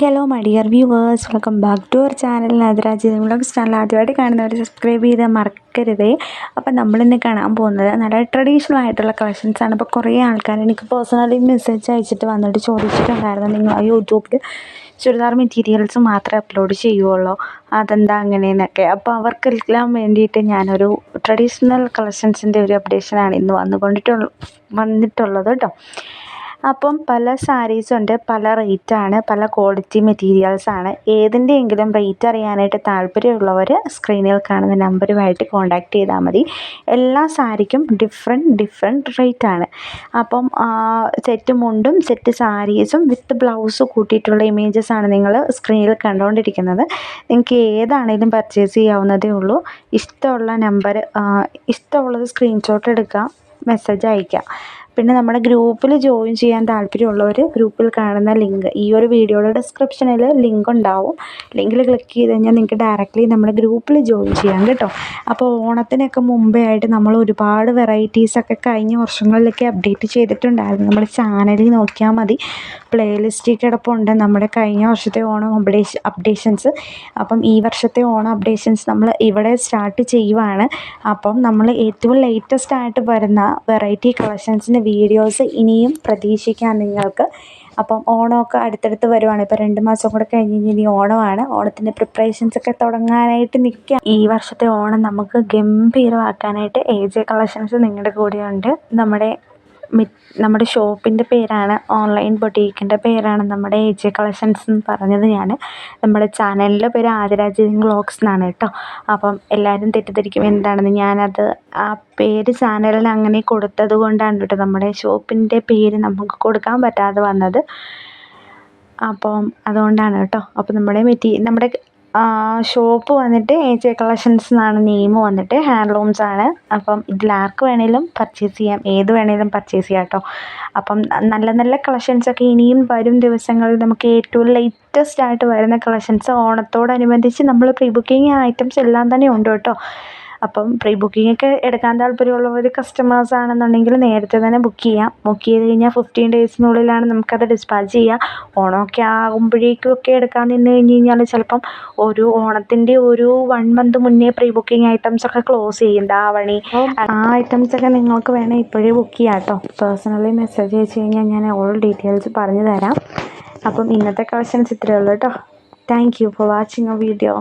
Hello my dear viewers welcome back to our channel Nadaraj vlogs channel ആദ്യമായിട്ട് കാണുന്നവർ subscribe ചെയ്ത് മറക്കരുതേ. അപ്പം നമ്മളിന്ന് കാണാൻ പോകുന്നത് നല്ല ട്രഡീഷണൽ ആയിട്ടുള്ള കളക്ഷൻസ് ആണ്. അപ്പോൾ കുറേ ആൾക്കാർ എനിക്ക് പേഴ്സണലി മെസ്സേജ് അയച്ചിട്ട് വന്നിട്ട് ചോദിച്ചിട്ടുണ്ടായിരുന്നു. നിങ്ങൾ ആ യൂട്യൂബിൽ ചുരിദാർ മെറ്റീരിയൽസ് മാത്രമേ അപ്ലോഡ് ചെയ്യുള്ളൂ അതെന്താ അങ്ങനെയെന്നൊക്കെ. അപ്പോൾ അവർക്കെല്ലാം വേണ്ടിയിട്ട് ഞാനൊരു ട്രഡീഷണൽ കളക്ഷൻസിന്റെ ഒരു അപ്ഡേഷനാണ് ഇന്ന് വന്നുകൊണ്ടിട്ടുള്ള വന്നിട്ടുള്ളത് കേട്ടോ അപ്പം പല സാരീസുണ്ട് പല റേറ്റാണ് പല ക്വാളിറ്റി മെറ്റീരിയൽസ് മെറ്റീരിയൽസാണ് ഏതിന്റെയെങ്കിലും റേറ്റ് അറിയാനായിട്ട് താല്പര്യമുള്ളവർ സ്ക്രീനിൽ കാണുന്ന നമ്പറുമായിട്ട് കോൺടാക്റ്റ് ചെയ്താൽ മതി. എല്ലാ സാരിക്കും ഡിഫറെന്റ് ഡിഫറെന്റ് റേറ്റാണ് അപ്പം സെറ്റ് മുണ്ടും സെറ്റ് സാരീസും വിത്ത് ബ്ലൗസ് കൂട്ടിയിട്ടുള്ള ആണ് നിങ്ങൾ സ്ക്രീനിൽ കണ്ടുകൊണ്ടിരിക്കുന്നത്. നിങ്ങൾക്ക് ഏതാണേലും പർച്ചേസ് ചെയ്യാവുന്നതേ ഉള്ളൂ. ഇഷ്ടമുള്ള നമ്പർ ഇഷ്ടമുള്ളത് സ്ക്രീൻഷോട്ട് എടുക്കാം മെസ്സേജ് അയയ്ക്കുക. പിന്നെ നമ്മുടെ ഗ്രൂപ്പിൽ ജോയിൻ ചെയ്യാൻ താല്പര്യമുള്ളവർ ഗ്രൂപ്പിൽ കാണുന്ന ലിങ്ക് ഈ ഒരു വീഡിയോയുടെ ഡിസ്ക്രിപ്ഷനിൽ ലിങ്ക് ഉണ്ടാവും. ലിങ്കിൽ ക്ലിക്ക് ചെയ്ത് കഴിഞ്ഞാൽ നിങ്ങൾക്ക് ഡയറക്റ്റ്ലി നമ്മുടെ ഗ്രൂപ്പിൽ ജോയിൻ ചെയ്യാം കേട്ടോ. അപ്പോൾ ഓണത്തിനൊക്കെ മുമ്പേ ആയിട്ട് നമ്മൾ ഒരുപാട് വെറൈറ്റീസൊക്കെ കഴിഞ്ഞ വർഷങ്ങളിലൊക്കെ അപ്ഡേറ്റ് ചെയ്തിട്ടുണ്ടായിരുന്നു. നമ്മുടെ ചാനലിൽ നോക്കിയാൽ മതി. പ്ലേലിസ്റ്റിൽ കിടപ്പുണ്ട് നമ്മുടെ കഴിഞ്ഞ വർഷത്തെ ഓണം അപ്ഡേഷ അപ്ഡേഷൻസ് അപ്പം ഈ വർഷത്തെ ഓണം അപ്ഡേഷൻസ് നമ്മൾ ഇവിടെ സ്റ്റാർട്ട് ചെയ്യുവാണ്. അപ്പം നമ്മൾ ഏറ്റവും ലേറ്റസ്റ്റ് ആയിട്ട് വരുന്ന വെറൈറ്റി കളക്ഷൻസിന്റെ വീഡിയോസ് ഇനിയും പ്രതീക്ഷിക്കാം നിങ്ങൾക്ക്. അപ്പം ഓണമൊക്കെ അടുത്തടുത്ത് വരുവാണ്. ഇപ്പം രണ്ട് മാസം കൂടെ കഴിഞ്ഞ് കഴിഞ്ഞ് ഇനി ഓണമാണ്. ഓണത്തിന്റെ പ്രിപ്പറേഷൻസ് ഒക്കെ തുടങ്ങാനായിട്ട് നിൽക്കുക ഈ വർഷത്തെ ഓണം നമുക്ക് ഗംഭീരമാക്കാനായിട്ട് എ ജെ കളക്ഷൻസ് നിങ്ങളുടെ കൂടെയുണ്ട്. നമ്മുടെ നമ്മുടെ ഷോപ്പിന്റെ പേരാണ് ഓൺലൈൻ ബൊട്ടീക്കിന്റെ പേരാണ് നമ്മുടെ എ ജെ കളക്ഷൻസ് എന്ന് പറഞ്ഞത് ഞാൻ. നമ്മുടെ ചാനലിന്റെ പേര് ആദിരാജ് വ്ളോഗ്സ് എന്നാണ് കേട്ടോ. അപ്പം എല്ലാവരും തെറ്റിദ്ധരിക്കും എന്താണെന്ന്. ഞാനത് ആ പേര് ചാനലിൽ അങ്ങനെ കൊടുത്തത് കൊണ്ടാണ് കേട്ടോ നമ്മുടെ ഷോപ്പിന്റെ പേര് നമുക്ക് കൊടുക്കാൻ പറ്റാതെ വന്നത്. അപ്പം അതുകൊണ്ടാണ് കേട്ടോ. അപ്പം നമ്മുടെ മെറ്റീ നമ്മുടെ ഷോപ്പ് വന്നിട്ട് എ ജെ കളക്ഷൻസ് എന്നാണ് നെയിം വന്നിട്ട് ഹാൻഡ്ലൂംസ് ആണ്. അപ്പം ഇതിൽ ആർക്ക് വേണേലും പർച്ചേസ് ചെയ്യാം. ഏത് വേണേലും പർച്ചേസ് ചെയ്യാം കേട്ടോ അപ്പം നല്ല നല്ല കളക്ഷൻസൊക്കെ ഇനിയും വരും ദിവസങ്ങളിൽ നമുക്ക് ഏറ്റവും ലേറ്റസ്റ്റ് ആയിട്ട് വരുന്ന കളക്ഷൻസ് ഓണത്തോടനുബന്ധിച്ച് നമ്മൾ പ്രീ ബുക്കിംഗ് ഐറ്റംസ് എല്ലാം തന്നെ ഉണ്ട് കേട്ടോ അപ്പം പ്രീ ബുക്കിംഗ് ഒക്കെ എടുക്കാൻ താല്പര്യമുള്ളവർ കസ്റ്റമേഴ്സ് ആണെന്നുണ്ടെങ്കിൽ നേരത്തെ തന്നെ ബുക്ക് ചെയ്യാം. ബുക്ക് ചെയ്ത് കഴിഞ്ഞാൽ ഫിഫ്റ്റീൻ ഡേയ്സിനുള്ളിലാണ് നമുക്കത് ഡിസ്പാച്ച് ചെയ്യാം. ഓണമൊക്കെ ആകുമ്പോഴേക്കും ഒക്കെ എടുക്കാൻ നിന്ന് കഴിഞ്ഞ് കഴിഞ്ഞാൽ ചിലപ്പം ഒരു ഓണത്തിന്റെ ഒരു വൺ മന്ത് മുന്നേ പ്രീ ബുക്കിംഗ് ഐറ്റംസ് ഒക്കെ ക്ലോസ് ചെയ്യും. ദാവണി ആ ഐറ്റംസ് ഒക്കെ നിങ്ങൾക്ക് വേണേൽ ഇപ്പോഴേ ബുക്ക് ചെയ്യാം കേട്ടോ. പേഴ്സണലി മെസ്സേജ് അയച്ചു കഴിഞ്ഞാൽ ഞാൻ ഓൾ ഡീറ്റെയിൽസ് പറഞ്ഞു തരാം അപ്പം ഇന്നത്തെ കളക്ഷൻസ് ഇത്രയേ ഉള്ളൂ കേട്ടോ. Thank you for watching a video